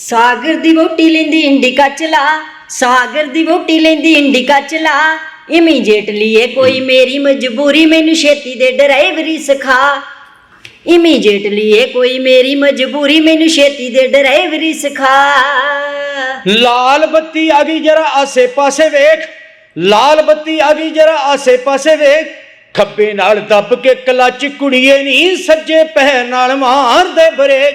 ਸਾਗਰ ਦੀ ਵੋਟੀ ਲੈਂਦੀ ਇੰਡੀਕਾ ਚਲਾ ਸਾਗਰ ਦੀ ਵੋਟੀ ਲੈਂਦੀ ਇੰਡੀਕਾ ਚਲਾ ਇਮੀਡੀਏਟਲੀ ਇਹ ਕੋਈ ਮੇਰੀ ਮਜਬੂਰੀ ਮੈਨੂੰ ਛੇਤੀ ਦੇ ਡਰਾਈਵਰੀ ਸਿਖਾ। ਇਮੀਡੀਏਟਲੀ ਇਹ ਕੋਈ ਮੇਰੀ ਮਜਬੂਰੀ ਮੈਨੂੰ ਛੇਤੀ ਦੇ ਡਰਾਈਵਰੀ ਸਿਖਾ। ਲਾਲ ਬੱਤੀ ਆ ਗਈ ਜਰਾ ਆਸੇ ਪਾਸੇ ਵੇਖ। ਲਾਲ ਬੱਤੀ ਆ ਗਈ ਜਰਾ ਆਸੇ ਪਾਸੇ ਵੇਖ। ਖੱਬੇ ਨਾਲ ਦੱਬ ਕੇ ਕਲੱਚ ਕੁੜੀਏ ਨਹੀਂ ਸੱਜੇ ਪੈਰ ਨਾਲ ਮਾਰਦੇ ਬ੍ਰੇਕ।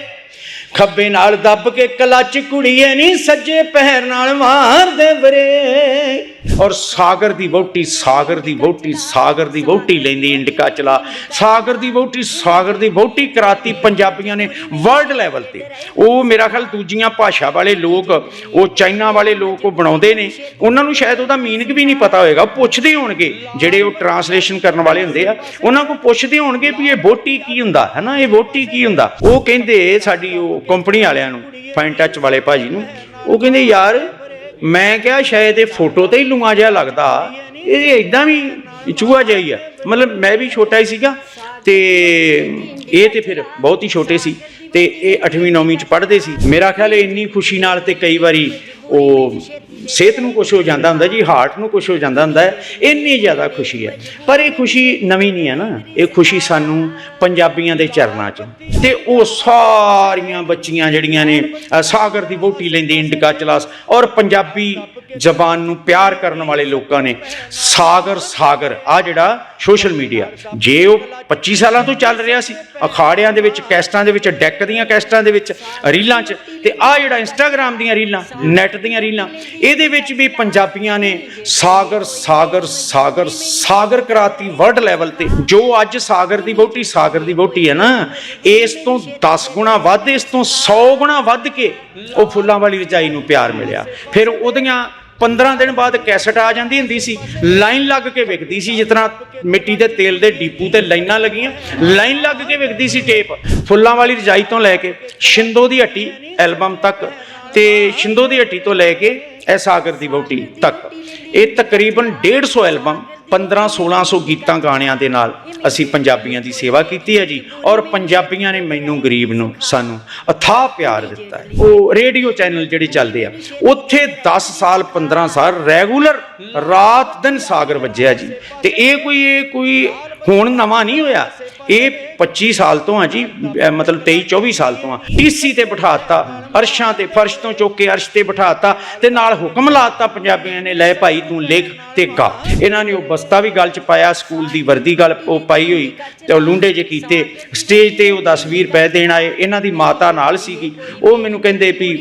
ਖੱਬੇ ਨਾਲ ਦੱਬ ਕੇ ਕਲੱਚ ਕੁੜੀਏ ਨਹੀਂ ਸੱਜੇ ਪੈਰ ਨਾਲ ਮਾਰਦੇ ਬ੍ਰੇਕ ਔਰ ਸਾਗਰ ਦੀ ਵੋਟੀ ਸਾਗਰ ਦੀ ਵੋਟੀ ਸਾਗਰ ਦੀ ਵੋਟੀ ਲੈਂਦੀ ਇੰਡਿਕਾ ਚਲਾ। ਸਾਗਰ ਦੀ ਵੋਟੀ ਸਾਗਰ ਦੀ ਵੋਟੀ ਕਰਾਤੀ ਪੰਜਾਬੀਆਂ ਨੇ ਵਰਲਡ ਲੈਵਲ ਤੇ। ਉਹ ਮੇਰਾ ਖਿਆਲ ਦੂਜੀਆਂ ਭਾਸ਼ਾ ਵਾਲੇ ਲੋਕ, ਉਹ ਚਾਈਨਾ ਵਾਲੇ ਲੋਕ ਉਹ ਬਣਾਉਂਦੇ ਨੇ। ਉਹਨਾਂ ਨੂੰ ਸ਼ਾਇਦ ਉਹਦਾ ਮੀਨਿੰਗ ਵੀ ਨਹੀਂ ਪਤਾ ਹੋਏਗਾ। ਉਹ ਪੁੱਛਦੇ ਹੋਣਗੇ, ਜਿਹੜੇ ਉਹ ਟਰਾਂਸਲੇਸ਼ਨ ਕਰਨ ਵਾਲੇ ਹੁੰਦੇ ਆ। ਉਹਨਾਂ ਕੋਲ ਪੁੱਛਦੇ ਹੋਣਗੇ ਵੀ ਇਹ ਵੋਟੀ ਕੀ ਹੁੰਦਾ? ਹੈ ਨਾ ਇਹ ਵੋਟੀ ਕੀ ਹੁੰਦਾ? ਉਹ ਕਹਿੰਦੇ ਸਾਡੀ ਉਹ ਕੰਪਨੀ ਵਾਲਿਆਂ ਨੂੰ ਫਾਈਨ ਟੱਚ ਵਾਲੇ ਭਾਜੀ ਨੂੰ, ਉਹ ਕਹਿੰਦੇ, ਯਾਰ, ਮੈਂ ਕਿਹਾ ਸ਼ਾਇਦ ਇਹ ਫੋਟੋ ਤੇ ਹੀ ਲੂਆ ਜਿਹਾ ਲੱਗਦਾ। ਇਹ ਇਦਾਂ ਵੀ ਚੂਹਾ ਜਿਹਾ ਹੀ ਆ। ਮਤਲਬ ਮੈਂ ਵੀ ਛੋਟਾ ਹੀ ਸੀਗਾ ਤੇ ਇਹ ਤੇ ਫਿਰ ਬਹੁਤ ਹੀ ਛੋਟੇ ਸੀ ਤੇ ਇਹ 8ਵੀਂ 9ਵੀਂ ਚ ਪੜ੍ਹਦੇ ਸੀ। ਮੇਰਾ ਖਿਆਲ ਹੈ ਇੰਨੀ ਖੁਸ਼ੀ ਨਾਲ ਤੇ ਕਈ ਵਾਰੀ ਉਹ ਸਿਹਤ ਨੂੰ ਕੁਝ ਹੋ ਜਾਂਦਾ ਹੁੰਦਾ ਜੀ, ਹਾਰਟ ਨੂੰ ਕੁਝ ਹੋ ਜਾਂਦਾ ਹੁੰਦਾ, ਇੰਨੀ ਜ਼ਿਆਦਾ ਖੁਸ਼ੀ ਹੈ। ਪਰ ਇਹ ਖੁਸ਼ੀ ਨਵੀਂ ਨਹੀਂ ਹੈ ਨਾ, ਇਹ ਖੁਸ਼ੀ ਸਾਨੂੰ ਪੰਜਾਬੀਆਂ ਦੇ ਚਰਨਾਂ 'ਚ। ਤੇ ਉਹ ਸਾਰੀਆਂ ਬੱਚੀਆਂ ਜਿਹੜੀਆਂ ਨੇ ਸਾਗਰ ਦੀ ਵੋਟੀ ਲੈਂਦੇ, ਇੰਡਿਕਾ ਚਲਾਸ, ਔਰ ਪੰਜਾਬੀ ਜ਼ਬਾਨ ਨੂੰ ਪਿਆਰ ਕਰਨ ਵਾਲੇ ਲੋਕਾਂ ਨੇ ਸਾਗਰ ਸਾਗਰ ਆ ਜਿਹੜਾ ਸੋਸ਼ਲ ਮੀਡੀਆ ਜੇ ਉਹ 25 ਸਾਲਾਂ ਤੋਂ ਚੱਲ ਰਿਹਾ ਸੀ, ਅਖਾੜਿਆਂ ਦੇ ਵਿੱਚ, ਕੈਸਟਾਂ ਦੇ ਵਿੱਚ ਡੈਕ ਦੀਆਂ ਕੈਸਟਾਂ ਦੇ ਵਿੱਚ, ਰੀਲਾਂ 'ਚ, ਤੇ ਆ ਜਿਹੜਾ ਇੰਸਟਾਗ੍ਰam ਦੀਆਂ ਰੀਲਾਂ ਨੈਟ ਦੀਆਂ ਰੀਲਾਂ, ਇਹਦੇ ਵਿੱਚ ਵੀ ਪੰਜਾਬੀਆਂ ਨੇ ਸਾਗਰ ਸਾਗਰ ਸਾਗਰ ਸਾਗਰ ਕਰਾਤੀ ਵਰਲਡ ਲੈਵਲ ਤੇ, ਜੋ ਅੱਜ ਸਾਗਰ ਦੀ ਵੋਟੀ ਸਾਗਰ ਦੀ ਵੋਟੀ ਹੈ ਨਾ, ਇਸ ਤੋਂ 10 ਗੁਣਾ ਵੱਧ, ਇਸ ਤੋਂ 100 ਗੁਣਾ ਵੱਧ ਕੇ ਉਹ ਫੁੱਲਾਂ ਵਾਲੀ ਰਜਾਈ ਨੂੰ ਪਿਆਰ ਮਿਲਿਆ। ਫਿਰ ਉਹਦੀਆਂ 15 ਦਿਨ ਬਾਅਦ ਕੈਸਟ ਆ ਜਾਂਦੀ ਹੁੰਦੀ ਸੀ, ਲਾਈਨ ਲੱਗ ਕੇ ਵਿਕਦੀ ਸੀ, ਜਿਸ ਤਰ੍ਹਾਂ ਮਿੱਟੀ ਦੇ ਤੇਲ ਦੇ ਡੀਪੂ ਤੇ ਲਾਈਨਾਂ ਲੱਗੀਆਂ, ਲਾਈਨ ਲੱਗ ਕੇ ਵਿਕਦੀ ਸੀ ਟੇਪ, ਫੁੱਲਾਂ ਵਾਲੀ ਰਜਾਈ ਤੋਂ ਲੈ ਕੇ ਸ਼ਿੰਦੋ ਦੀ ਹੱਟੀ ਐਲਬਮ ਤੱਕ ਤੇ ਸ਼ਿੰਦੋ ਦੀ ਹੱਟੀ ਤੋਂ ਲੈ ਕੇ ਇਹ ਸਾਗਰ ਦੀ ਵਹੁਟੀ ਤੱਕ। ਇਹ ਤਕਰੀਬਨ 150 ਐਲਬਮ 15 1600 ਗੀਤਾਂ ਗਾਣਿਆਂ ਦੇ ਨਾਲ ਅਸੀਂ ਪੰਜਾਬੀਆਂ ਦੀ ਸੇਵਾ ਕੀਤੀ ਹੈ ਜੀ। ਔਰ ਪੰਜਾਬੀਆਂ ਨੇ ਮੈਨੂੰ, ਗਰੀਬ ਨੂੰ, ਸਾਨੂੰ ਅਥਾਹ ਪਿਆਰ ਦਿੱਤਾ ਹੈ। ਉਹ ਰੇਡੀਓ ਚੈਨਲ ਜਿਹੜੇ ਚੱਲਦੇ ਆ, ਉੱਥੇ 10 ਸਾਲ 15 ਸਾਲ ਰੈਗੂਲਰ ਰਾਤ ਦਿਨ ਸਾਗਰ ਵੱਜਿਆ ਜੀ। ਤੇ ਇਹ ਕੋਈ ਇਹ ਕੋਈ ਹੁਣ ਨਵਾਂ ਨਹੀਂ ਹੋਇਆ। ਇਹ 25 ਸਾਲ ਤੋਂ ਆ ਜੀ ਮਤਲਬ 23 24 ਸਾਲ ਤੋਂ ਆ। ਟੀਸੀ ਤੇ ਬਿਠਾਤਾ, ਅਰਸ਼ਾਂ ਤੇ ਫਰਸ਼ ਤੋਂ ਚੁੱਕ ਕੇ ਅਰਸ਼ ਤੇ ਬਿਠਾਤਾ ਤੇ ਨਾਲ ਹੁਕਮ ਲਾਤਾ ਪੰਜਾਬੀਆਂ ਨੇ, ਲੈ ਭਾਈ ਤੂੰ ਲਿਖ ਤੇ ਗਾ। ਇਹਨਾਂ ਨੇ ਉਹ ਬਸਤਾ ਵੀ ਗੱਲ ਚ ਪਾਇਆ, ਸਕੂਲ ਦੀ ਵਰਦੀ ਗੱਲ ਉਹ ਪਾਈ ਹੋਈ ਤੇ ਉਹ ਲੁੰਡੇ ਜੇ ਕੀਤੇ। ਸਟੇਜ ਤੇ ਉਹ 10 20 ਰੁਪਏ ਦੇਣ ਆਏ, ਇਹਨਾਂ ਦੀ ਮਾਤਾ ਨਾਲ ਸੀਗੀ। ਉਹ ਮੈਨੂੰ ਕਹਿੰਦੇ ਵੀ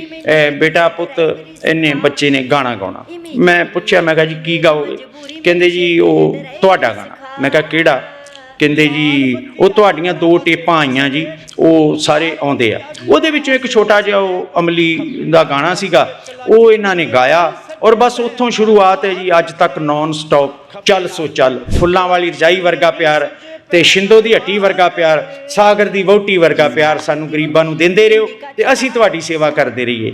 ਬੇਟਾ ਪੁੱਤ ਇਹਨੇ ਬੱਚੇ ਨੇ ਗਾਣਾ ਗਾਉਣਾ। ਮੈਂ ਪੁੱਛਿਆ, ਮੈਂ ਕਿਹਾ ਜੀ, ਕੀ ਗਾਓਗੇ ਕਹਿੰਦੇ ਜੀ, ਉਹ ਤੁਹਾਡਾ ਗਾਣਾ। ਮੈਂ ਕਿਹਾ, ਕਿਹੜਾ? ਕਹਿੰਦੇ ਜੀ, ਉਹ ਤੁਹਾਡੀਆਂ ਦੋ ਟੇਪਾਂ ਆਈਆਂ ਜੀ, ਉਹ ਸਾਰੇ ਆਉਂਦੇ ਆ। ਉਹਦੇ ਵਿੱਚੋਂ ਇੱਕ ਛੋਟਾ ਜਿਹਾ ਉਹ ਅਮਲੀ ਦਾ ਗਾਣਾ ਸੀਗਾ, ਉਹ ਇਹਨਾਂ ਨੇ ਗਾਇਆ ਔਰ ਬਸ ਉੱਥੋਂ ਸ਼ੁਰੂਆਤ ਹੈ ਜੀ, ਅੱਜ ਤੱਕ ਨਾਨ ਸਟਾਪ ਚੱਲ ਸੋ ਚੱਲ, ਫੁੱਲਾਂ ਵਾਲੀ ਰਜਾਈ ਵਰਗਾ ਪਿਆਰ ਤੇ ਸ਼ਿੰਦੋ ਦੀ ਹੱਟੀ ਵਰਗਾ ਪਿਆਰ, ਸਾਗਰ ਦੀ ਵਹੁਟੀ ਵਰਗਾ ਪਿਆਰ ਸਾਨੂੰ ਗਰੀਬਾਂ ਨੂੰ ਦਿੰਦੇ ਰਹੋ ਤੇ ਅਸੀਂ ਤੁਹਾਡੀ ਸੇਵਾ ਕਰਦੇ ਰਹੀਏ।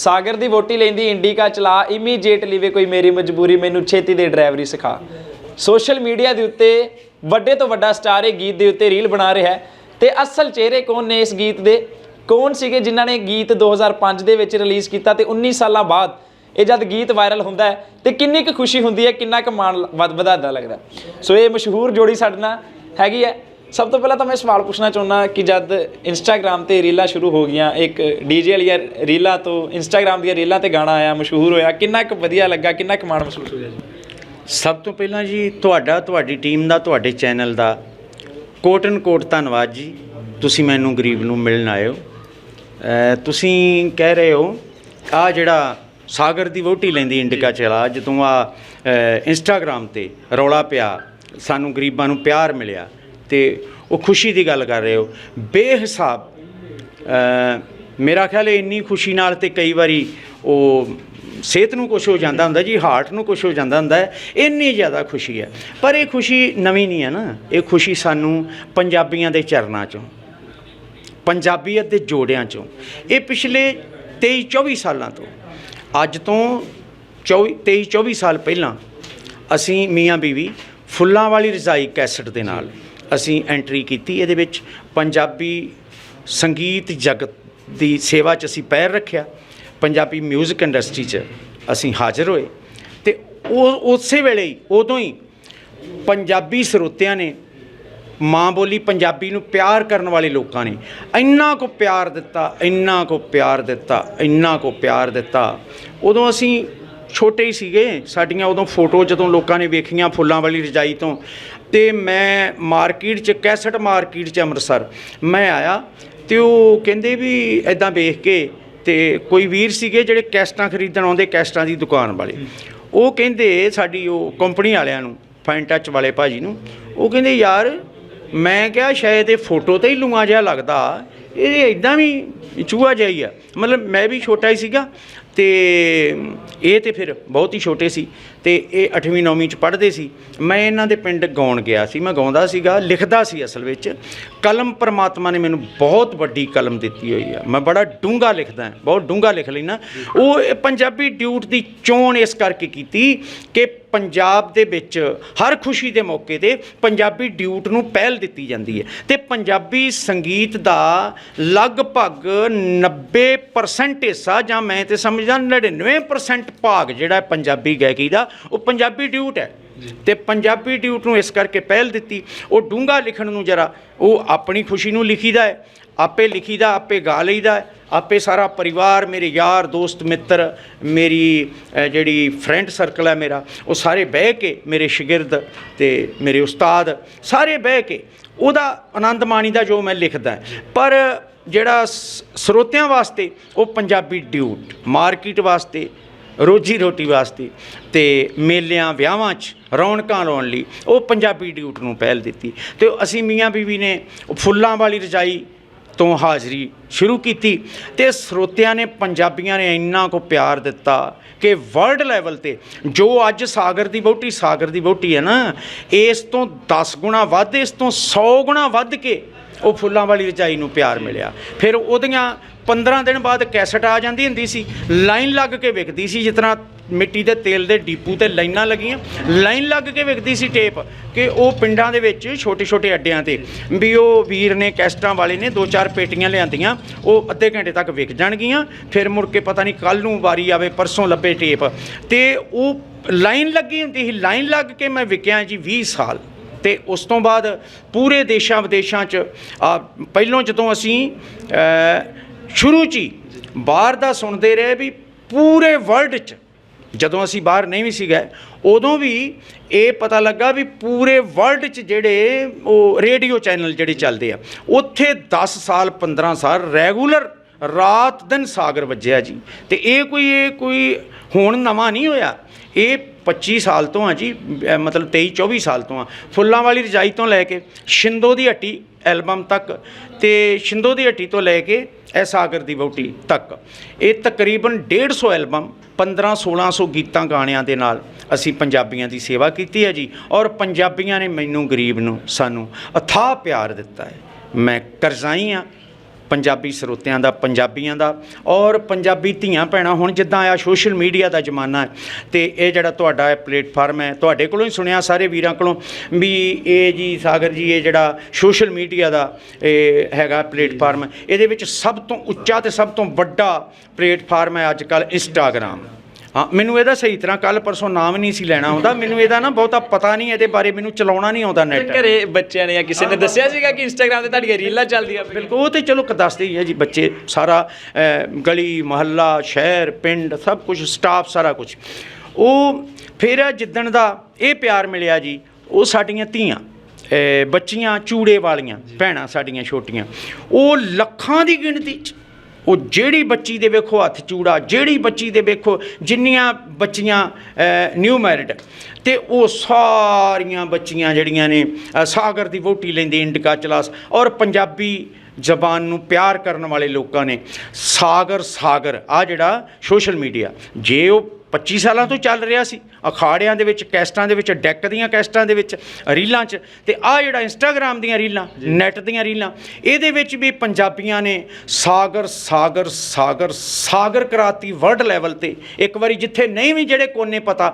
ਸਾਗਰ ਦੀ ਵੋਟੀ ਲੈਂਦੀ ਇੰਡੀਕਾ ਚਲਾ ਇਮੀਡੀਏਟਲੀ ਵੇ ਕੋਈ ਮੇਰੀ ਮਜਬੂਰੀ, ਮੈਨੂੰ ਛੇਤੀ ਦੇ ਡਰਾਈਵਰੀ ਸਿਖਾ। ਸੋਸ਼ਲ ਮੀਡੀਆ ਦੇ ਉੱਤੇ ਵੱਡੇ ਤੋਂ ਵੱਡਾ ਸਟਾਰ ਇਹ ਗੀਤ ਦੇ ਉੱਤੇ ਰੀਲ ਬਣਾ ਰਿਹਾ ਹੈ ਤੇ ਅਸਲ ਚਿਹਰੇ ਕੌਣ ਨੇ ਇਸ ਗੀਤ ਦੇ? ਕੌਣ ਸੀਗੇ ਜਿਨ੍ਹਾਂ ਨੇ ਗੀਤ 2005 ਦੇ ਵਿੱਚ ਰਿਲੀਜ਼ ਕੀਤਾ ਤੇ 19 ਸਾਲਾਂ ਬਾਅਦ ਇਹ ਜਦ ਗੀਤ ਵਾਇਰਲ ਹੁੰਦਾ ਹੈ ਤੇ ਕਿੰਨੀ ਕੁ ਖੁਸ਼ੀ ਹੁੰਦੀ ਹੈ, ਕਿੰਨਾ ਕੁ ਮਾਣ ਵਧ- ਵਧਾਦਾ ਲੱਗਦਾ ਸੋ ਇਹ ਮਸ਼ਹੂਰ ਜੋੜੀ ਸਾਡੇ ਨਾਲ ਹੈਗੀ ਹੈ। ਸਭ ਤੋਂ ਪਹਿਲਾਂ ਤਾਂ ਮੈਂ ਸਵਾਲ ਪੁੱਛਣਾ ਚਾਹੁੰਦਾ ਕਿ ਜਦ ਇੰਸਟਾਗ੍ਰam ਤੇ ਰੀਲਾਂ ਸ਼ੁਰੂ ਹੋ ਗਈਆਂ ਇੱਕ ਡੀਜੇ ਵਾਲੀਆਂ ਰੀਲਾਂ ਤੋਂ ਇੰਸਟਾਗ੍ਰam ਦੀਆਂ ਰੀਲਾਂ ਤੇ ਗਾਣਾ ਆਇਆ ਮਸ਼ਹੂਰ ਹੋਇਆ ਕਿੰਨਾ ਕੁ ਵਧੀਆ ਲੱਗਾ ਕਿੰਨਾ ਕੁ ਮਾਣ ਮਹਿਸੂਸ ਹੋਇਆ ਜੀ? ਸਭ ਤੋਂ ਪਹਿਲਾਂ ਜੀ ਤੁਹਾਡਾ ਤੁਹਾਡੀ ਟੀਮ ਦਾ ਤੁਹਾਡੇ ਚੈਨਲ ਦਾ ਕੋਟਨ ਕੋਟ ਧੰਨਵਾਦ ਜੀ। ਤੁਸੀਂ ਮੈਨੂੰ ਗਰੀਬ ਨੂੰ ਮਿਲਣ ਆਏ ਹੋ ਤੁਸੀਂ ਕਹਿ ਰਹੇ ਹੋ ਆ ਜਿਹੜਾ ਸਾਗਰ ਦੀ ਵੋਟੀ ਲੈਂਦੀ ਇੰਡਿਕਾ ਚਲਾ ਜਦੋਂ ਆ ਇੰਸਟਾਗ੍ਰam ਤੇ ਰੌਲਾ ਪਿਆ ਸਾਨੂੰ ਗਰੀਬਾਂ ਨੂੰ ਪਿਆਰ ਮਿਲਿਆ। ਤੇ ਉਹ ਖੁਸ਼ੀ ਦੀ ਗੱਲ ਕਰ ਰਹੇ ਹੋ। ਬੇਹਿਸਾਬ ਮੇਰਾ ਖਿਆਲ ਹੈ ਇੰਨੀ ਖੁਸ਼ੀ ਨਾਲ ਤੇ ਕਈ ਵਾਰੀ ਉਹ ਸਿਹਤ ਨੂੰ ਕੁਝ ਹੋ ਜਾਂਦਾ ਹੁੰਦਾ ਜੀ, ਹਾਰਟ ਨੂੰ ਕੁਝ ਹੋ ਜਾਂਦਾ ਹੁੰਦਾ ਹੈ ਇੰਨੀ ਜ਼ਿਆਦਾ ਖੁਸ਼ੀ ਹੈ। ਪਰ ਇਹ ਖੁਸ਼ੀ ਨਵੀਂ ਨਹੀਂ ਹੈ ਨਾ। ਇਹ ਖੁਸ਼ੀ ਸਾਨੂੰ ਪੰਜਾਬੀਆਂ ਦੇ ਚਰਨਾਂ ਚੋਂ, ਪੰਜਾਬੀਅਤ ਦੇ ਜੋੜਿਆਂ ਚੋਂ। ਇਹ ਪਿਛਲੇ 23 24 ਸਾਲਾਂ ਤੋਂ, ਅੱਜ ਤੋਂ 24 23 24 ਸਾਲ ਪਹਿਲਾਂ ਅਸੀਂ ਮੀਆਂ ਬੀਵੀ ਫੁੱਲਾਂ ਵਾਲੀ ਰਜ਼ਾਈ ਕੈਸਟ ਦੇ ਨਾਲ ਅਸੀਂ ਐਂਟਰੀ ਕੀਤੀ, ਇਹਦੇ ਵਿੱਚ ਪੰਜਾਬੀ ਸੰਗੀਤ ਜਗਤ ਦੀ ਸੇਵਾ 'ਚ ਅਸੀਂ ਪੈਰ ਰੱਖਿਆ, ਪੰਜਾਬੀ 뮤직 ਇੰਡਸਟਰੀ 'ਚ ਅਸੀਂ ਹਾਜ਼ਰ ਹੋਏ ਤੇ ਉਹ ਉਸੇ ਵੇਲੇ ਹੀ, ਉਦੋਂ ਹੀ ਪੰਜਾਬੀ ਸਰੋਤਿਆਂ ਨੇ ਮਾਂ ਬੋਲੀ ਪੰਜਾਬੀ ਨੂੰ ਪਿਆਰ ਕਰਨ ਵਾਲੇ ਲੋਕਾਂ ਨੇ ਇੰਨਾ ਕੋ ਪਿਆਰ ਦਿੱਤਾ, ਇੰਨਾ ਕੋ ਪਿਆਰ ਦਿੱਤਾ, ਇੰਨਾ ਕੋ ਪਿਆਰ ਦਿੱਤਾ। ਉਦੋਂ ਅਸੀਂ ਛੋਟੇ ਹੀ ਸੀਗੇ। ਸਾਡੀਆਂ ਉਦੋਂ ਫੋਟੋ ਜਦੋਂ ਲੋਕਾਂ ਨੇ ਵੇਖੀਆਂ ਫੁੱਲਾਂ ਵਾਲੀ ਰਜਾਈ ਤੋਂ। ਤੇ ਮੈਂ ਮਾਰਕੀਟ 'ਚ, ਕੈਸਟ ਮਾਰਕੀਟ 'ਚ ਅੰਮ੍ਰਿਤਸਰ, ਮੈਂ ਆਇਆ ਤੇ ਉਹ ਕਹਿੰਦੇ ਵੀ ਐਦਾਂ ਵੇਖ ਕੇ ਤੇ ਕੋਈ ਵੀਰ ਸੀਗੇ ਜਿਹੜੇ ਕੈਸਟਾਂ ਖਰੀਦਣ ਆਉਂਦੇ, ਕੈਸਟਾਂ ਦੀ ਦੁਕਾਨ ਵਾਲੇ। ਉਹ ਕਹਿੰਦੇ ਸਾਡੀ ਉਹ ਕੰਪਨੀ ਵਾਲਿਆਂ ਨੂੰ, ਫਾਈਨ ਟੱਚ ਵਾਲੇ ਭਾਜੀ ਨੂੰ, ਉਹ ਕਹਿੰਦੇ, ਯਾਰ, ਮੈਂ ਕਿਹਾ ਸ਼ਾਇਦ ਇਹ ਫੋਟੋ ਤੇ ਹੀ ਲੂਆ ਜਿਹਾ ਲੱਗਦਾ। ਇਹ ਇਦਾਂ ਵੀ ਚੂਹਾ ਜਿਹਾ ਹੀ ਆ। ਮਤਲਬ ਮੈਂ ਵੀ ਛੋਟਾ ਹੀ ਸੀਗਾ। ਤੇ ਇਹ ਤੇ ਫਿਰ ਬਹੁਤ ਹੀ ਛੋਟੇ ਸੀ। ਤੇ ਇਹ 8ਵੀਂ 9ਵੀਂ ਚ ਪੜ੍ਹਦੇ ਸੀ। ਮੈਂ ਇਹਨਾਂ ਦੇ ਪਿੰਡ ਗਾਉਣ ਗਿਆ ਸੀ। ਮੈਂ ਗਾਉਂਦਾ ਸੀਗਾ, ਲਿਖਦਾ ਸੀ ਅਸਲ ਵਿੱਚ। ਕਲਮ ਪਰਮਾਤਮਾ ਨੇ ਮੈਨੂੰ ਬਹੁਤ ਵੱਡੀ ਕਲਮ ਦਿੱਤੀ ਹੋਈ ਆ। ਮੈਂ ਬੜਾ ਡੂੰਘਾ ਲਿਖਦਾ ਬਹੁਤ ਡੂੰਘਾ ਲਿਖ ਲੈਣਾ ਉਹ ਇਹ ਪੰਜਾਬੀ ਡਿਊਟ ਦੀ ਚੋਣ ਇਸ ਕਰਕੇ ਕੀਤੀ ਕਿ ਪੰਜਾਬ ਦੇ ਵਿੱਚ ਹਰ ਖੁਸ਼ੀ ਦੇ ਮੌਕੇ ਤੇ ਪੰਜਾਬੀ ਡਿਊਟ ਨੂੰ ਪਹਿਲ ਦਿੱਤੀ ਜਾਂਦੀ ਹੈ। ਤੇ ਪੰਜਾਬੀ ਸੰਗੀਤ ਦਾ ਲਗਭਗ 90% ਹਿੱਸਾ ਜਾਂ ਮੈਂ ਤੇ ਸਮਝਦਾ 99% ਭਾਗ ਜਿਹੜਾ ਪੰਜਾਬੀ ਗਾਇਕੀ ਦਾ ਉਹ ਪੰਜਾਬੀ ਡਿਊਟ ਹੈ। ਤੇ ਪੰਜਾਬੀ ਡਿਊਟ ਨੂੰ ਇਸ ਕਰਕੇ ਪਹਿਲ ਦਿੱਤੀ। ਉਹ ਡੂੰਘਾ ਲਿਖਣ ਨੂੰ ਜਰਾ ਉਹ ਆਪਣੀ ਖੁਸ਼ੀ ਨੂੰ ਲਿਖੀਦਾ ਹੈ। ਆਪੇ ਲਿਖੀਦਾ ਆਪੇ ਗਾ ਲਈਦਾ ਹੈ, ਆਪੇ ਸਾਰਾ ਪਰਿਵਾਰ ਮੇਰੇ ਯਾਰ ਦੋਸਤ ਮਿੱਤਰ ਮੇਰੀ ਜਿਹੜੀ ਫਰੈਂਡ ਸਰਕਲ ਹੈ ਮੇਰਾ ਉਹ ਸਾਰੇ ਬਹਿ ਕੇ ਮੇਰੇ ਸ਼ਾਗਿਰਦ ਤੇ ਮੇਰੇ ਉਸਤਾਦ ਸਾਰੇ ਬਹਿ ਕੇ ਉਹਦਾ ਆਨੰਦ ਮਾਣੀ ਦਾ ਜੋ ਮੈਂ ਲਿਖਦਾ ਪਰ ਜਿਹੜਾ ਸਰੋਤਿਆਂ ਵਾਸਤੇ ਉਹ ਪੰਜਾਬੀ ਡਿਊਟ ਮਾਰਕੀਟ ਵਾਸਤੇ ਰੋਜੀ ਰੋਟੀ ਵਾਸਤੇ ਤੇ ਮੇਲਿਆਂ, ਵਿਆਹਾਂ 'ਚ ਰੌਣਕਾਂ ਲਾਉਣ ਲਈ ਉਹ ਪੰਜਾਬੀ ਡਿਊਟ ਨੂੰ ਪਹਿਲ ਦਿੱਤੀ। ਤੇ ਅਸੀਂ ਮੀਆਂ ਬੀਵੀ ਨੇ ਫੁੱਲਾਂ ਵਾਲੀ ਰਜਾਈ ਤੋਂ ਹਾਜ਼ਰੀ ਸ਼ੁਰੂ ਕੀਤੀ ਤੇ ਸਰੋਤਿਆਂ ਨੇ, ਪੰਜਾਬੀਆਂ ਨੇ ਇੰਨਾ ਕੋ ਪਿਆਰ ਦਿੱਤਾ ਕਿ ਵਰਲਡ ਲੈਵਲ ਤੇ ਜੋ ਅੱਜ ਸਾਗਰ ਦੀ ਵਹੁਟੀ, ਸਾਗਰ ਦੀ ਵਹੁਟੀ ਹੈ ਨਾ, ਇਸ ਤੋਂ 10 ਗੁਣਾ ਵੱਧ, ਇਸ ਤੋਂ 100 ਗੁਣਾ ਵੱਧ ਕੇ ਉਹ ਫੁੱਲਾਂ ਵਾਲੀ ਰਜਾਈ ਨੂੰ ਪਿਆਰ ਮਿਲਿਆ। ਫਿਰ ਉਹਦੀਆਂ 15 ਦਿਨ ਬਾਅਦ ਕੈਸਟ ਆ ਜਾਂਦੀ ਹੁੰਦੀ ਸੀ, ਲਾਈਨ ਲੱਗ ਕੇ ਵਿਕਦੀ ਸੀ, ਜਿਸ ਤਰ੍ਹਾਂ ਮਿੱਟੀ ਦੇ ਤੇਲ ਦੇ ਡੀਪੂ ਤੇ ਲਾਈਨਾਂ ਲੱਗੀਆਂ। ਲਾਈਨ ਲੱਗ ਕੇ ਵਿਕਦੀ ਸੀ ਟੇਪ ਕਿ ਉਹ ਪਿੰਡਾਂ ਦੇ ਵਿੱਚ ਛੋਟੇ ਛੋਟੇ ਅੱਡਿਆਂ ਤੇ। ਵੀ ਉਹ ਵੀਰ ਨੇ ਕੈਸਟਾਂ ਵਾਲੇ ਨੇ ਦੋ ਚਾਰ ਪੇਟੀਆਂ ਲਿਆਂਦੀਆਂ, ਉਹ ਅੱਧੇ ਘੰਟੇ ਤੱਕ ਵਿਕ ਜਾਣਗੀਆਂ। ਫਿਰ ਮੁੜ ਕੇ ਪਤਾ ਨਹੀਂ ਕੱਲ ਨੂੰ ਵਾਰੀ ਆਵੇ, ਪਰਸੋਂ ਲੱਭੇ ਟੇਪ। ਤੇ ਉਹ ਲਾਈਨ ਲੱਗੀ ਹੁੰਦੀ ਸੀ, ਲਾਈਨ ਲੱਗ ਕੇ ਮੈਂ ਵਿਕਿਆ ਜੀ 20 ਸਾਲ। ਤੇ ਉਸ ਤੋਂ ਬਾਅਦ ਪੂਰੇ ਦੇਸ਼ਾਂ ਵਿਦੇਸ਼ਾਂ 'ਚ, ਆ, ਪਹਿਲੋਂ ਜਦੋਂ ਅਸੀਂ ਸ਼ੁਰੂ 'ਚ ਹੀ ਬਾਹਰ ਦਾ ਸੁਣਦੇ ਰਹੇ ਵੀ ਪੂਰੇ ਵਰਲਡ 'ਚ। ਜਦੋਂ ਅਸੀਂ ਬਾਹਰ ਨਹੀਂ ਵੀ ਸੀ ਗਏ ਉਦੋਂ ਵੀ ਇਹ ਪਤਾ ਲੱਗਾ ਵੀ ਪੂਰੇ ਵਰਲਡ 'ਚ ਜਿਹੜੇ ਉਹ ਰੇਡੀਓ ਚੈਨਲ ਜਿਹੜੇ ਚੱਲਦੇ ਆ, ਉੱਥੇ 10 ਸਾਲ 15 ਸਾਲ ਰੈਗੂਲਰ ਰਾਤ ਦਿਨ ਸਾਗਰ ਵੱਜਿਆ ਜੀ। ਤੇ ਇਹ ਕੋਈ ਇਹ ਕੋਈ ਹੁਣ ਨਵਾਂ ਨਹੀਂ ਹੋਇਆ। ਇਹ 25 ਸਾਲ ਤੋਂ ਆ ਜੀ ਮਤਲਬ 23 24 ਸਾਲ ਤੋਂ ਆ। ਫੁੱਲਾਂ ਵਾਲੀ ਰਜਾਈ ਤੋਂ ਲੈ ਕੇ ਸ਼ਿੰਦੋ ਦੀ ਹੱਟੀ ਐਲਬਮ ਤੱਕ ਤੇ ਸ਼ਿੰਦੋ ਦੀ ਹੱਟੀ ਤੋਂ ਲੈ ਕੇ ਐ ਸਾਗਰ ਦੀ ਵਹੁਟੀ ਤੱਕ। ਇਹ ਤਕਰੀਬਨ 150 ਐਲਬਮ 15 1600 ਗੀਤਾਂ ਗਾਣਿਆਂ ਦੇ ਨਾਲ ਅਸੀਂ ਪੰਜਾਬੀਆਂ ਦੀ ਸੇਵਾ ਕੀਤੀ ਹੈ ਜੀ ਔਰ ਪੰਜਾਬੀਆਂ ਨੇ ਮੈਨੂੰ, ਗਰੀਬ ਨੂੰ ਸਾਨੂੰ ਅਥਾਹ ਪਿਆਰ ਦਿੱਤਾ ਹੈ। ਮੈਂ ਕਰਜ਼ਾਈ ਆ ਪੰਜਾਬੀ ਸਰੋਤਿਆਂ ਦਾ, ਪੰਜਾਬੀਆਂ ਦਾ ਔਰ ਪੰਜਾਬੀ ਧੀਆਂ ਭੈਣਾਂ ਹੁਣ ਜਿੱਦਾਂ ਆ ਸੋਸ਼ਲ ਮੀਡੀਆ ਦਾ ਜ਼ਮਾਨਾ ਹੈ ਤੇ ਇਹ ਜਿਹੜਾ ਤੁਹਾਡਾ ਇਹ ਪਲੇਟਫਾਰਮ ਹੈ, ਤੁਹਾਡੇ ਕੋਲੋਂ ਹੀ ਸੁਣਿਆ ਸਾਰੇ ਵੀਰਾਂ ਕੋਲੋਂ ਵੀ ਇਹ ਜੀ ਸਾਗਰ ਜੀ, ਇਹ ਜਿਹੜਾ ਸੋਸ਼ਲ ਮੀਡੀਆ ਦਾ ਇਹ ਹੈਗਾ ਪਲੇਟਫਾਰਮ ਇਹਦੇ ਵਿੱਚ ਸਭ ਤੋਂ ਉੱਚਾ ਤੇ ਸਭ ਤੋਂ ਵੱਡਾ ਪਲੇਟਫਾਰਮ ਹੈ ਅੱਜ ਕੱਲ ਇੰਸਟਾਗ੍ਰam ਹਾਂ ਮੈਨੂੰ ਇਹਦਾ ਸਹੀ ਤਰ੍ਹਾਂ ਕੱਲ ਪਰਸੋਂ ਨਾਮ ਨਹੀਂ ਸੀ ਲੈਣਾ ਆਉਂਦਾ। ਮੈਨੂੰ ਇਹਦਾ ਨਾ ਬਹੁਤਾ ਪਤਾ ਨਹੀਂ ਇਹਦੇ ਬਾਰੇ ਮੈਨੂੰ ਚਲਾਉਣਾ ਨਹੀਂ ਆਉਂਦਾ ਨੈਟ ਘਰੇ ਬੱਚਿਆਂ ਨੇ ਜਾਂ ਕਿਸੇ ਨੇ ਦੱਸਿਆ ਸੀਗਾ ਕਿ ਇੰਸਟਾਗ੍ਰam ਤੇ ਤੁਹਾਡੀਆਂ ਰੀਲਾਂ ਚੱਲਦੀਆਂ ਬਿਲਕੁਲ ਉਹ ਤੇ ਚਲੋ ਦੱਸਦੇ ਹੀ ਹੈ ਜੀ ਬੱਚੇ ਸਾਰਾ ਗਲੀ ਮਹੱਲਾ ਸ਼ਹਿਰ ਪਿੰਡ ਸਭ ਕੁਝ ਸਟਾਫ ਸਾਰਾ ਕੁਝ ਉਹ ਫਿਰ ਜਿੱਦਣ ਦਾ ਇਹ ਪਿਆਰ ਮਿਲਿਆ ਜੀ ਉਹ ਸਾਡੀਆਂ ਧੀਆਂ ਬੱਚੀਆਂ ਚੂੜੇ ਵਾਲੀਆਂ ਭੈਣਾਂ ਸਾਡੀਆਂ ਛੋਟੀਆਂ। ਉਹ ਲੱਖਾਂ ਦੀ ਗਿਣਤੀ 'ਚ ਉਹ ਜਿਹੜੀ ਬੱਚੀ ਦੇ ਵੇਖੋ ਹੱਥ ਚੂੜਾ, ਜਿਹੜੀ ਬੱਚੀ ਦੇ ਵੇਖੋ ਜਿੰਨੀਆਂ ਬੱਚੀਆਂ ਨਿਊ ਮੈਰਿਡ ਤੇ ਉਹ ਸਾਰੀਆਂ ਬੱਚੀਆਂ ਜਿਹੜੀਆਂ ਨੇ ਸਾਗਰ ਦੀ ਵੋਟੀ ਲੈਂਦੇ ਇੰਡਕਾ ਚਲਾਸ ਔਰ ਪੰਜਾਬੀ ਜ਼ਬਾਨ ਨੂੰ ਪਿਆਰ ਕਰਨ ਵਾਲੇ ਲੋਕਾਂ ਨੇ। ਸਾਗਰ ਸਾਗਰ ਆ ਜਿਹੜਾ ਸੋਸ਼ਲ ਮੀਡੀਆ, ਜੇ ਉਹ 25 ਸਾਲਾਂ ਤੋਂ ਚੱਲ ਰਿਹਾ ਸੀ। ਅਖਾੜਿਆਂ ਦੇ ਵਿੱਚ ਕੈਸਟਾਂ ਦੇ ਵਿੱਚ ਡੈਕ ਦੀਆਂ ਕੈਸਟਾਂ ਦੇ ਵਿੱਚ ਰੀਲਾਂ 'ਚ। ਤੇ ਆ ਜਿਹੜਾ ਇੰਸਟਾਗ੍ਰam ਦੀਆਂ ਰੀਲਾਂ ਨੈਟ ਦੀਆਂ ਰੀਲਾਂ ਇਹਦੇ ਵਿੱਚ ਵੀ ਪੰਜਾਬੀਆਂ ਨੇ ਸਾਗਰ ਸਾਗਰ ਸਾਗਰ ਸਾਗਰ ਕਰਾਤੀ ਵਰਲਡ ਲੈਵਲ ਤੇ। ਇੱਕ ਵਾਰੀ ਜਿੱਥੇ ਨਹੀਂ ਵੀ ਜਿਹੜੇ ਕੋਨੇ ਪਤਾ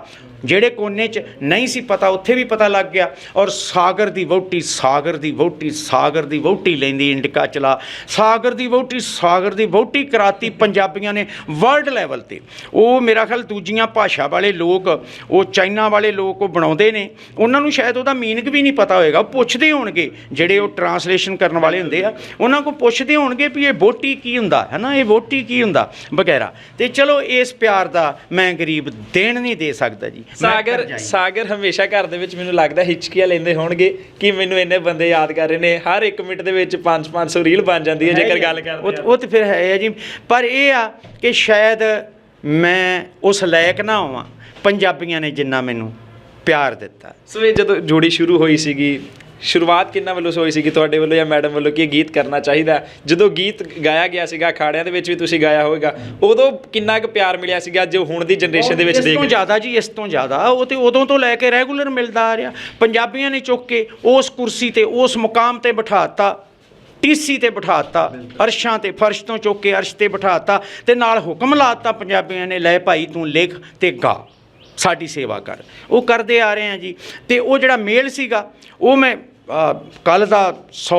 ਜਿਹੜੇ ਕੋਨੇ 'ਚ ਨਹੀਂ ਸੀ ਪਤਾ, ਉੱਥੇ ਵੀ ਪਤਾ ਲੱਗ ਗਿਆ। ਔਰ ਸਾਗਰ ਦੀ ਵਹੁਟੀ, ਸਾਗਰ ਦੀ ਵਹੁਟੀ, ਸਾਗਰ ਦੀ ਵਹੁਟੀ ਲੈਂਦੀ ਇੰਡਕਾ ਚਲਾ। ਸਾਗਰ ਦੀ ਵਹੁਟੀ, ਸਾਗਰ ਦੀ ਵਹੁਟੀ ਕਰਾਤੀ ਪੰਜਾਬੀਆਂ ਨੇ ਵਰਲਡ ਲੈਵਲ ਤੇ। ਉਹ ਮੇਰਾ ਖਿਆਲ ਦੂਜੀਆਂ ਭਾਸ਼ਾ ਵਾਲੇ ਲੋਕ, ਉਹ ਚਾਈਨਾ ਵਾਲੇ ਲੋਕ ਉਹ ਬਣਾਉਂਦੇ ਨੇ। ਉਹਨਾਂ ਨੂੰ ਸ਼ਾਇਦ ਉਹਦਾ ਮੀਨਿੰਗ ਵੀ ਨਹੀਂ ਪਤਾ ਹੋਏਗਾ। ਉਹ ਪੁੱਛਦੇ ਹੋਣਗੇ, ਜਿਹੜੇ ਉਹ ਟਰਾਂਸਲੇਸ਼ਨ ਕਰਨ ਵਾਲੇ ਹੁੰਦੇ ਆ। ਉਹਨਾਂ ਕੋਲ ਪੁੱਛਦੇ ਹੋਣਗੇ ਵੀ ਇਹ ਵੋਟੀ ਕੀ ਹੁੰਦਾ ਹੈ ਨਾ ਇਹ ਵੋਟੀ ਕੀ ਹੁੰਦਾ? ਵਗੈਰਾ। ਤੇ ਚਲੋ, ਇਸ ਪਿਆਰ ਦਾ ਮੈਂ ਗਰੀਬ ਦੇਣ ਨਹੀਂ ਦੇ ਸਕਦਾ ਜੀ। ਸਾਗਰ। ਸਾਗਰ ਹਮੇਸ਼ਾ ਘਰ ਦੇ ਵਿੱਚ ਮੈਨੂੰ ਲੱਗਦਾ ਹਿਚਕੀਆਂ ਲੈਂਦੇ ਹੋਣਗੇ ਕਿ ਮੈਨੂੰ ਇੰਨੇ ਬੰਦੇ ਯਾਦ ਕਰ ਰਹੇ ਨੇ। ਹਰ 1 ਮਿੰਟ ਦੇ ਵਿੱਚ 5-500 ਰੀਲ ਬਣ ਜਾਂਦੀ ਹੈ ਜੇਕਰ ਗੱਲ ਕਰਦੇ ਉਹ ਤੇ ਫਿਰ ਹੈ ਜੀ। ਪਰ ਇਹ ਆ ਕਿ ਸ਼ਾਇਦ ਮੈਂ ਉਸ ਲਾਇਕ ਨਾ ਹੋਵਾਂ। ਪੰਜਾਬੀਆਂ ਨੇ ਜਿੰਨਾ ਮੈਨੂੰ ਪਿਆਰ ਦਿੱਤਾ। ਸੋ ਇਹ ਜਦੋਂ ਜੋੜੀ ਸ਼ੁਰੂ ਹੋਈ ਸੀਗੀ ਸ਼ੁਰੂਆਤ ਕਿੰਨਾ ਵੱਲੋਂ ਹੋਈ ਸੀਗੀ? ਤੁਹਾਡੇ ਵੱਲੋਂ ਜਾਂ ਮੈਡਮ ਵੱਲੋਂ ਕਿ ਇਹ ਗੀਤ ਕਰਨਾ ਚਾਹੀਦਾ? ਜਦੋਂ ਗੀਤ ਗਾਇਆ ਗਿਆ ਸੀਗਾ ਅਖਾੜਿਆਂ ਦੇ ਵਿੱਚ ਵੀ ਤੁਸੀਂ ਗਾਇਆ ਹੋਵੇਗਾ ਉਦੋਂ ਕਿੰਨਾ ਕੁ ਪਿਆਰ ਮਿਲਿਆ ਸੀਗਾ ਜੋ ਹੁਣ ਦੀ ਜਨਰੇਸ਼ਨ ਦੇ ਵਿੱਚ ਇਸ ਦੇਖ ਤੋਂ ਰਹੇ ਜ਼ਿਆਦਾ ਜੀ ਇਸ ਤੋਂ ਜ਼ਿਆਦਾ। ਉਹ ਤੇ ਉਦੋਂ ਤੋਂ ਲੈ ਕੇ ਰੈਗੂਲਰ ਮਿਲਦਾ ਆ ਰਿਹਾ। ਪੰਜਾਬੀਆਂ ਨੇ ਚੁੱਕ ਕੇ ਉਸ ਕੁਰਸੀ ਤੇ ਉਸ ਮੁਕਾਮ ਤੇ ਬਿਠਾਤਾ ਟੀਸੀ ਤੇ ਬਿਠਾਤਾ ਅਰਸ਼ਾਂ ਤੇ ਫਰਸ਼ ਤੋਂ ਚੁੱਕ ਕੇ ਅਰਸ਼ ਤੇ ਬਿਠਾਤਾ ਤੇ ਨਾਲ ਹੁਕਮ ਲਾਤਾ ਪੰਜਾਬੀਆਂ ਨੇ ਲੈ ਭਾਈ ਤੂੰ ਲਿਖ ਤੇ ਗਾ। ਸਾਡੀ ਸੇਵਾ ਕਰ। ਉਹ ਕਰਦੇ ਆ ਰਹੇ ਆ ਜੀ। ਤੇ ਉਹ ਜਿਹੜਾ ਮੇਲ ਸੀਗਾ, ਉਹ ਮੈਂ ਕੱਲ ਦਾ 100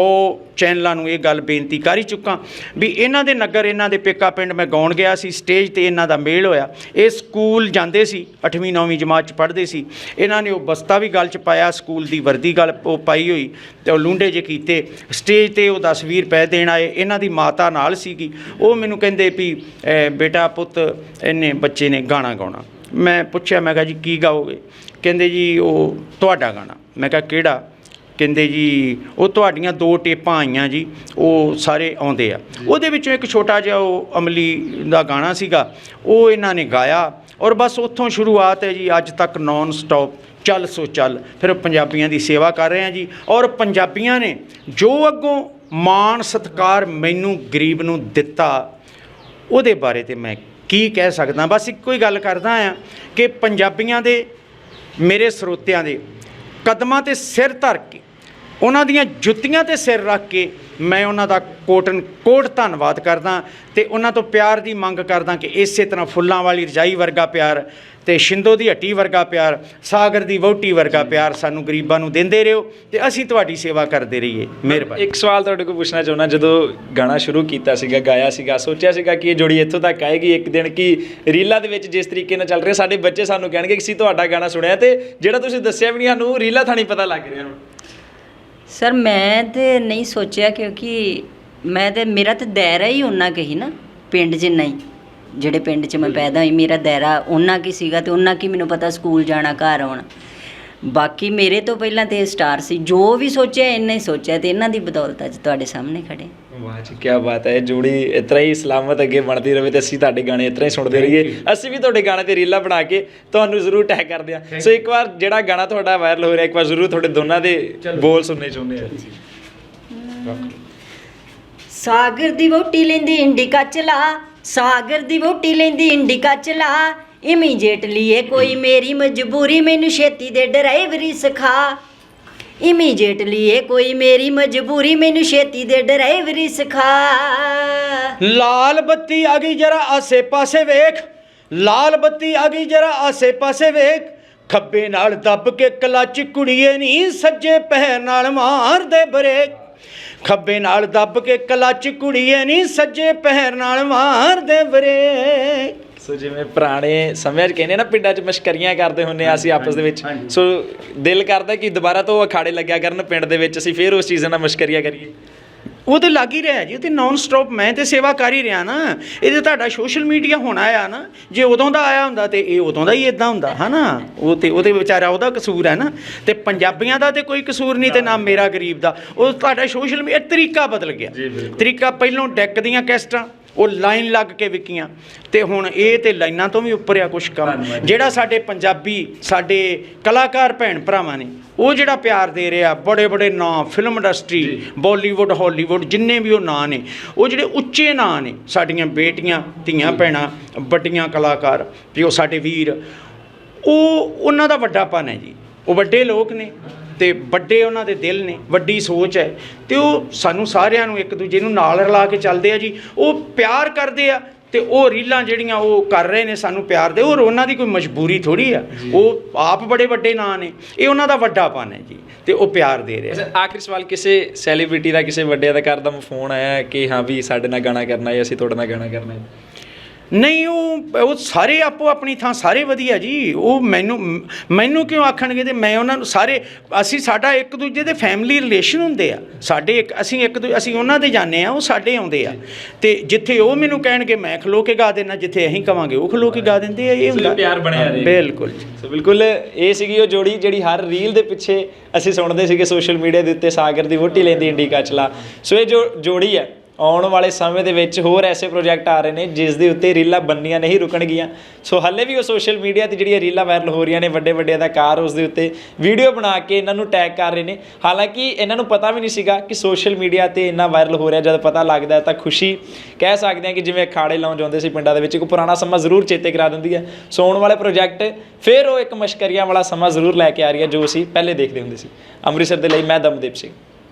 ਚੈਨਲਾਂ ਨੂੰ ਇਹ ਗੱਲ ਬੇਨਤੀ ਕਰ ਹੀ ਚੁੱਕਾ ਵੀ ਇਹਨਾਂ ਦੇ ਨਗਰ, ਇਹਨਾਂ ਦੇ ਪੇਕਾ ਪਿੰਡ ਮੈਂ ਗਾਉਣ ਗਿਆ ਸੀ, ਸਟੇਜ ਤੇ ਇਹਨਾਂ ਦਾ ਮੇਲ ਹੋਇਆ। ਇਹ ਸਕੂਲ ਜਾਂਦੇ ਸੀ 8ਵੀਂ 9ਵੀਂ ਜਮਾਤ ਚ ਪੜ੍ਹਦੇ ਸੀ। ਇਹਨਾਂ ਨੇ ਉਹ ਬਸਤਾ ਵੀ ਗੱਲ ਚ ਪਾਇਆ, ਸਕੂਲ ਦੀ ਵਰਦੀ ਗੱਲ ਉਹ ਪਾਈ ਹੋਈ ਤੇ ਉਹ ਲੁੰਡੇ ਜੇ ਕੀਤੇ। ਸਟੇਜ ਤੇ ਉਹ 10 20 ਰੁਪਏ ਦੇਣ ਆਏ, ਇਹਨਾਂ ਦੀ ਮਾਤਾ ਨਾਲ ਸੀਗੀ। ਉਹ ਮੈਨੂੰ ਕਹਿੰਦੇ ਵੀ ਬੇਟਾ, ਪੁੱਤ, ਇਹਨੇ ਬੱਚੇ ਨੇ ਗਾਣਾ ਗਾਉਣਾ। ਮੈਂ ਪੁੱਛਿਆ ਮੈਂ ਕਿਹਾ ਜੀ ਕੀ ਗਾਓਗੇ? ਕਹਿੰਦੇ ਜੀ ਉਹ ਤੁਹਾਡਾ ਗਾਣਾ। ਮੈਂ ਕਿਹਾ ਕਿਹੜਾ? ਕਹਿੰਦੇ ਜੀ ਉਹ ਤੁਹਾਡੀਆਂ ਦੋ ਟੇਪਾਂ ਆਈਆਂ ਜੀ ਉਹ ਸਾਰੇ ਆਉਂਦੇ ਆ। ਉਹਦੇ ਵਿੱਚੋਂ ਇੱਕ ਛੋਟਾ ਜਿਹਾ ਉਹ ਅਮਲੀ ਦਾ ਗਾਣਾ ਸੀਗਾ ਉਹ ਇਹਨਾਂ ਨੇ ਗਾਇਆ ਔਰ ਬਸ ਉੱਥੋਂ ਸ਼ੁਰੂਆਤ ਹੈ ਜੀ ਅੱਜ ਤੱਕ ਨਾਨ ਸਟਾਪ ਚੱਲ ਸੋ ਚੱਲ। ਫਿਰ ਪੰਜਾਬੀਆਂ ਦੀ ਸੇਵਾ ਕਰ ਰਹੇ ਆ ਜੀ ਔਰ ਪੰਜਾਬੀਆਂ ਨੇ ਜੋ ਅੱਗੋਂ ਮਾਣ ਸਤਕਾਰ ਮੈਨੂੰ ਗਰੀਬ ਨੂੰ ਦਿੱਤਾ ਉਹਦੇ ਬਾਰੇ ਤੇ ਮੈਂ ਕੀ ਕਹਿ ਸਕਦਾ? ਬਸ ਇੱਕੋ ਹੀ ਗੱਲ ਕਰਦਾ ਆ ਕਿ ਪੰਜਾਬੀਆਂ ਦੇ, ਮੇਰੇ ਸਰੋਤਿਆਂ ਦੇ ਕਦਮਾਂ ਤੇ ਸਿਰ ਧਰ ਕੇ ਉਹਨਾਂ ਦੀਆਂ ਜੁੱਤੀਆਂ ਤੇ ਸਿਰ ਰੱਖ ਕੇ ਮੈਂ ਉਹਨਾਂ ਦਾ ਕੋਟਨ ਕੋਟ ਧੰਨਵਾਦ ਕਰਦਾ ਤੇ ਉਹਨਾਂ ਤੋਂ ਪਿਆਰ ਦੀ ਮੰਗ ਕਰਦਾ ਕਿ ਇਸੇ ਤਰ੍ਹਾਂ ਫੁੱਲਾਂ ਵਾਲੀ ਰਜਾਈ ਵਰਗਾ ਪਿਆਰ ਤੇ ਸ਼ਿੰਦੋ ਦੀ ਹੱਟੀ ਵਰਗਾ ਪਿਆਰ, ਸਾਗਰ ਦੀ ਵਹੁਟੀ ਵਰਗਾ ਪਿਆਰ ਸਾਨੂੰ ਗਰੀਬਾਂ ਨੂੰ ਦਿੰਦੇ ਰਹੋ ਤੇ ਅਸੀਂ ਤੁਹਾਡੀ ਸੇਵਾ ਕਰਦੇ ਰਹੀਏ। ਮਿਹਰਬਾਨੀ। ਇੱਕ ਸਵਾਲ ਤੁਹਾਡੇ ਕੋਲ ਪੁੱਛਣਾ ਚਾਹੁੰਦਾ, ਜਦੋਂ ਗਾਣਾ ਸ਼ੁਰੂ ਕੀਤਾ ਸੀਗਾ, ਗਾਇਆ ਸੀਗਾ, ਸੋਚਿਆ ਸੀਗਾ ਕਿ ਇਹ ਜੋੜੀ ਇੱਥੋਂ ਤੱਕ ਆਏਗੀ ਇੱਕ ਦਿਨ, ਕਿ ਰੀਲਾਂ ਦੇ ਵਿੱਚ ਜਿਸ ਤਰੀਕੇ ਨਾਲ ਚੱਲ ਰਿਹਾ, ਸਾਡੇ ਬੱਚੇ ਸਾਨੂੰ ਕਹਿਣਗੇ ਕਿ ਅਸੀਂ ਤੁਹਾਡਾ ਗਾਣਾ ਸੁਣਿਆ ਤੇ ਜਿਹੜਾ ਤੁਸੀਂ ਦੱਸਿਆ ਵੀ ਨਹੀਂ, ਸਾਨੂੰ ਰੀਲਾਂ ਥਾਣੀ ਪਤਾ ਲੱਗ ਰਿਹਾ ਹੁਣ। ਸਰ ਮੈਂ ਤੇ ਨਹੀਂ ਸੋਚਿਆ ਕਿਉਂਕਿ ਮੈਂ ਤੇ ਮੇਰਾ ਤੇ ਦਾਇਰਾ ਹੀ ਉਹਨਾਂ ਕਹੀ ਨਾ ਪਿੰਡ 'ਚ ਨਹੀਂ। ਜਿਹੜੇ ਪਿੰਡ 'ਚ ਮੈਂ ਪੈਦਾ ਹੋਈ ਮੇਰਾ ਦਾਇਰਾ ਉਹਨਾਂ ਕੀ ਸੀਗਾ ਤੇ ਉਹਨਾਂ ਕੀ ਮੈਨੂੰ ਪਤਾ ਸਕੂਲ ਜਾਣਾ ਘਰ ਆਉਣਾ। ਬਾਕੀ ਮੇਰੇ ਤੋਂ ਪਹਿਲਾਂ ਤੇ ਸਟਾਰ ਸੀ ਜੋ ਵੀ ਸੋਚਿਆ ਇੰਨਾ ਹੀ ਸੋਚਿਆ ਤੇ ਇਹਨਾਂ ਦੀ ਬਦੌਲਤ ਅੱਜ ਤੁਹਾਡੇ ਸਾਹਮਣੇ ਖੜੇ ਵਾਹ ਜੀ ਕੀ ਬਾਤ ਹੈ ਇਹ ਜੋੜੀ ਇਤਰਾ ਹੀ ਸਲਾਮਤ ਅੱਗੇ ਬਣਦੀ ਰਹੇ ਤੇ ਅਸੀਂ ਤੁਹਾਡੇ ਗਾਣੇ ਇਤਰਾ ਹੀ ਸੁਣਦੇ ਰਹੀਏ। ਅਸੀਂ ਵੀ ਤੁਹਾਡੇ ਗਾਣੇ ਤੇ ਰੀਲਾਂ ਬਣਾ ਕੇ ਤੁਹਾਨੂੰ ਜ਼ਰੂਰ ਟੈਗ ਕਰਦੇ ਹਾਂ। ਸੋ ਇੱਕ ਵਾਰ ਜਿਹੜਾ ਗਾਣਾ ਤੁਹਾਡਾ ਵਾਇਰਲ ਹੋ ਰਿਹਾ ਇੱਕ ਵਾਰ ਜ਼ਰੂਰ ਤੁਹਾਡੇ ਦੋਨਾਂ ਦੇ ਬੋਲ ਸੁਣਨੇ ਚਾਹੁੰਦੇ ਆ ਸਾਗਰ ਦੀ ਵੋਟੀ ਲੈਂਦੀ ਇੰਡੀਕਾ ਚਲਾ ਸਾਗਰ ਦੀ ਵੋਟੀ ਲੈਂਦੀ ਇੰਡੀਕਾ ਚਲਾ ਇਮੀਡੀਏਟਲੀ ਇਹ ਕੋਈ ਮੇਰੀ ਮਜਬੂਰੀ ਮੈਨੂੰ ਛੇਤੀ ਦੇ ਡਰਾਈਵਰੀ ਸਿਖਾ। ਇਮੀਡੀਏਟਲੀ ਇਹ ਕੋਈ ਮੇਰੀ ਮਜਬੂਰੀ ਮੈਨੂੰ ਛੇਤੀ ਦੇ ਡਰਾਈਵਰੀ ਸਿਖਾ। ਲਾਲ ਬੱਤੀ ਆ ਗਈ ਜਰਾ ਆਸੇ ਪਾਸੇ ਵੇਖ। ਲਾਲ ਬੱਤੀ ਆ ਗਈ ਜਰਾ ਆਸੇ ਪਾਸੇ ਵੇਖ। ਖੱਬੇ ਨਾਲ ਦੱਬ ਕੇ ਕਲੱਚ ਕੁੜੀਏ ਨਹੀਂ ਸੱਜੇ ਪੈਰ ਨਾਲ ਮਾਰਦੇ ਬ੍ਰੇਕ ਖੱਬੇ ਨਾਲ ਦੱਬ ਕੇ ਕਲੱਚ ਕੁੜੀਏ ਨਹੀਂ ਸੱਜੇ ਪੈਰ ਨਾਲ ਮਾਰਦੇ ਬ੍ਰੇਕ ਸੋ ਜਿਵੇਂ ਪੁਰਾਣੇ ਸਮਿਆਂ 'ਚ ਕਹਿੰਦੇ ਨਾ ਪਿੰਡਾਂ 'ਚ ਮਸ਼ਕਰੀਆਂ ਕਰਦੇ ਹੁੰਨੇ ਆ ਅਸੀਂ ਆਪਸ ਦੇ ਵਿੱਚ। ਸੋ ਦਿਲ ਕਰਦਾ ਕਿ ਦੁਬਾਰਾ ਤੋਂ ਅਖਾੜੇ ਲੱਗਿਆ ਕਰਨ ਪਿੰਡ ਦੇ ਵਿੱਚ ਅਸੀਂ ਫੇਰ ਉਸ ਚੀਜ਼ ਨਾਲ ਮਸ਼ਕਰੀਆਂ ਕਰੀਏ। ਉਹ ਤੇ ਲੱਗ ਹੀ ਰਿਹਾ ਜੀ ਉਹ ਤੇ ਨਾਨ ਸਟਾਪ ਮੈਂ ਤੇ ਸੇਵਾ ਕਰ ਹੀ ਰਿਹਾ ਨਾ। ਇਹ ਤੇ ਤੁਹਾਡਾ ਸੋਸ਼ਲ ਮੀਡੀਆ ਹੁਣ ਆਇਆ ਨਾ ਜੇ ਉਦੋਂ ਦਾ ਆਇਆ ਹੁੰਦਾ ਤੇ ਇਹ ਉਦੋਂ ਦਾ ਹੀ ਇਦਾਂ ਹੁੰਦਾ ਹਨਾ? ਉਹ ਤੇ ਉਹਦੇ ਵਿਚਾਰਾ ਉਹਦਾ ਕਸੂਰ ਹੈ ਨਾ। ਤੇ ਪੰਜਾਬੀਆਂ ਦਾ ਤੇ ਕੋਈ ਕਸੂਰ ਨਹੀਂ ਤੇ ਨਾ ਮੇਰਾ ਗਰੀਬ ਦਾ। ਉਹ ਤੁਹਾਡਾ ਸੋਸ਼ਲ ਮੀਡੀਆ ਤਰੀਕਾ ਬਦਲ ਗਿਆ। ਤਰੀਕਾ ਪਹਿਲੋਂ ਡੈਕ ਦੀਆਂ ਕੈਸਟਾਂ ਉਹ ਲਾਈਨ ਲੱਗ ਕੇ ਵਿਕੀਆਂ। ਤੇ ਹੁਣ ਇਹ ਤੇ ਲਾਈਨਾਂ ਤੋਂ ਵੀ ਉੱਪਰ ਆ ਕੁਛ ਕੰਮ। ਜਿਹੜਾ ਸਾਡੇ ਪੰਜਾਬੀ ਸਾਡੇ ਕਲਾਕਾਰ ਭੈਣ ਭਰਾਵਾਂ ਨੇ ਉਹ ਜਿਹੜਾ ਪਿਆਰ ਦੇ ਰਿਹਾ ਬੜੇ ਬੜੇ ਨਾਂ ਫਿਲਮ ਇੰਡਸਟਰੀ ਬਾਲੀਵੁੱਡ ਹਾਲੀਵੁੱਡ ਜਿੰਨੇ ਵੀ ਉਹ ਨਾਂ ਨੇ ਉਹ ਜਿਹੜੇ ਉੱਚੇ ਨਾਂ ਨੇ ਸਾਡੀਆਂ ਬੇਟੀਆਂ ਧੀਆਂ ਭੈਣਾਂ ਵੱਡੀਆਂ ਕਲਾਕਾਰ ਤੇ ਉਹ ਸਾਡੇ ਵੀਰ ਉਹ ਉਹਨਾਂ ਦਾ ਵੱਡਾਪਨ ਹੈ ਜੀ। ਉਹ ਵੱਡੇ ਲੋਕ ਨੇ। ਤੇ ਵੱਡੇ ਉਹਨਾਂ ਦੇ ਦਿਲ ਨੇ ਵੱਡੀ ਸੋਚ ਹੈ। ਤੇ ਉਹ ਸਾਨੂੰ ਸਾਰਿਆਂ ਨੂੰ ਇੱਕ ਦੂਜੇ ਨੂੰ ਨਾਲ ਰਲਾ ਕੇ ਚੱਲਦੇ ਆ ਜੀ। ਉਹ ਪਿਆਰ ਕਰਦੇ ਆ ਤੇ ਉਹ ਰੀਲਾਂ ਜਿਹੜੀਆਂ ਉਹ ਕਰ ਰਹੇ ਨੇ ਸਾਨੂੰ ਪਿਆਰ ਦੇ ਔਰ ਉਹਨਾਂ ਦੀ ਕੋਈ ਮਜਬੂਰੀ ਥੋੜੀ ਆ। ਉਹ ਆਪ ਬੜੇ ਵੱਡੇ ਨਾਂ ਨੇ ਇਹ ਉਹਨਾਂ ਦਾ ਵੱਡਾਪਨ ਹੈ ਜੀ ਤੇ ਉਹ ਪਿਆਰ ਦੇ ਰਹੇ ਆਖਰੀ ਸਵਾਲ ਕਿਸੇ ਸੈਲੀਬ੍ਰਿਟੀ ਦਾ ਕਿਸੇ ਵੱਡੇ ਅਦਾਕਾਰ ਦਾ ਫੋਨ ਆਇਆ ਕਿ ਹਾਂ ਵੀ ਸਾਡੇ ਨਾਲ ਗਾਣਾ ਕਰਨਾ ਹੈ ਅਸੀਂ ਤੁਹਾਡੇ ਨਾਲ ਗਾਣਾ ਕਰਨਾ ਹੈ? ਨਹੀਂ ਉਹ ਉਹ ਸਾਰੇ ਆਪੋ ਆਪਣੀ ਥਾਂ ਸਾਰੇ ਵਧੀਆ ਜੀ। ਉਹ ਮੈਨੂੰ ਮੈਨੂੰ ਕਿਉਂ ਆਖਣਗੇ ਤੇ ਮੈਂ ਉਹਨਾਂ ਨੂੰ ਸਾਰੇ ਅਸੀਂ ਸਾਡਾ ਇੱਕ ਦੂਜੇ ਦੇ ਫੈਮਿਲੀ ਰਿਲੇਸ਼ਨ ਹੁੰਦੇ ਆ। ਸਾਡੇ ਇੱਕ ਅਸੀਂ ਇੱਕ ਦੂ ਅਸੀਂ ਉਹਨਾਂ ਦੇ ਜਾਂਦੇ ਆ ਉਹ ਸਾਡੇ ਆਉਂਦੇ ਆ। ਤੇ ਜਿੱਥੇ ਉਹ ਮੈਨੂੰ ਕਹਿਣਗੇ ਮੈਂ ਖਲੋ ਕੇ ਗਾ ਦੇਣਾ ਜਿੱਥੇ ਅਸੀਂ ਕਵਾਂਗੇ ਉਹ ਖਲੋ ਕੇ ਗਾ ਦਿੰਦੇ ਆ ਇਹ ਹੁੰਦਾ। ਪਿਆਰ ਬਣਿਆ ਰਹੇ। ਬਿਲਕੁਲ ਜੀ। ਸੋ ਬਿਲਕੁਲ ਇਹ ਸੀਗੀ ਉਹ ਜੋੜੀ ਜਿਹੜੀ ਹਰ ਰੀਲ ਦੇ ਪਿੱਛੇ ਅਸੀਂ ਸੁਣਦੇ ਸੀਗੇ ਸੋਸ਼ਲ ਮੀਡੀਆ ਦੇ ਉੱਤੇ ਸਾਗਰ ਦੀ ਵੋਟੀ ਲੈਂਦੀ ਇੰਡੀਕਾ ਚਲਾ। ਸੋ ਇਹ ਜੋ ਜੋੜੀ ਹੈ ਆਉਣ ਵਾਲੇ ਸਮੇਂ ਦੇ ਵਿੱਚ ਹੋਰ ਐਸੇ ਪ੍ਰੋਜੈਕਟ ਆ ਰਹੇ ਨੇ, ਜਿਸ ਦੇ ਉੱਤੇ ਰੀਲਾਂ ਬੰਨੀਆਂ ਨਹੀਂ ਰੁਕਣਗੀਆਂ। ਸੋ ਹੱਲੇ ਵੀ ਉਹ ਸੋਸ਼ਲ ਮੀਡੀਆ ਤੇ ਜਿਹੜੀਆਂ ਰੀਲਾਂ ਵਾਇਰਲ ਹੋ ਰਹੀਆਂ ਨੇ ਵੱਡੇ ਵੱਡੇ ਅਦਾਕਾਰ ਉਸ ਦੇ ਉੱਤੇ ਵੀਡੀਓ ਬਣਾ ਕੇ ਇਹਨਾਂ ਨੂੰ ਟੈਗ ਕਰ ਰਹੇ ਨੇ। ਹਾਲਾਂਕਿ ਇਹਨਾਂ ਨੂੰ ਪਤਾ ਵੀ ਨਹੀਂ ਸੀਗਾ ਕਿ ਸੋਸ਼ਲ ਮੀਡੀਆ ਤੇ ਇੰਨਾ ਵਾਇਰਲ ਹੋ ਰਿਹਾ, ਜਦ ਪਤਾ ਲੱਗਦਾ ਤਾਂ ਖੁਸ਼ੀ ਕਹਿ ਸਕਦੇ ਹਾਂ ਕਿ ਜਿਵੇਂ ਅਖਾੜੇ ਲਾਉਣ ਜਾਂਦੇ ਸੀ ਪਿੰਡਾਂ ਦੇ ਵਿੱਚ, ਇੱਕ ਪੁਰਾਣਾ ਸਮਾਂ ਜ਼ਰੂਰ ਚੇਤੇ ਕਰਾ ਦਿੰਦੀ ਹੈ। ਸੋ ਆਉਣ ਵਾਲੇ ਪ੍ਰੋਜੈਕਟ ਫਿਰ ਉਹ ਇੱਕ ਮਸ਼ਕਰੀਆਂ ਵਾਲਾ ਸਮਾਂ ਜ਼ਰੂਰ ਲੈ ਕੇ ਆ ਰਹੀ ਹੈ, ਜੋ ਅਸੀਂ ਪਹਿਲੇ ਦੇਖਦੇ ਹੁੰਦੇ ਸੀ। ਅੰਮ੍ਰਿਤਸਰ ਦੇ ਲਈ ਮੈਂ ਦਮਦੀਪ ਸਿੰਘ।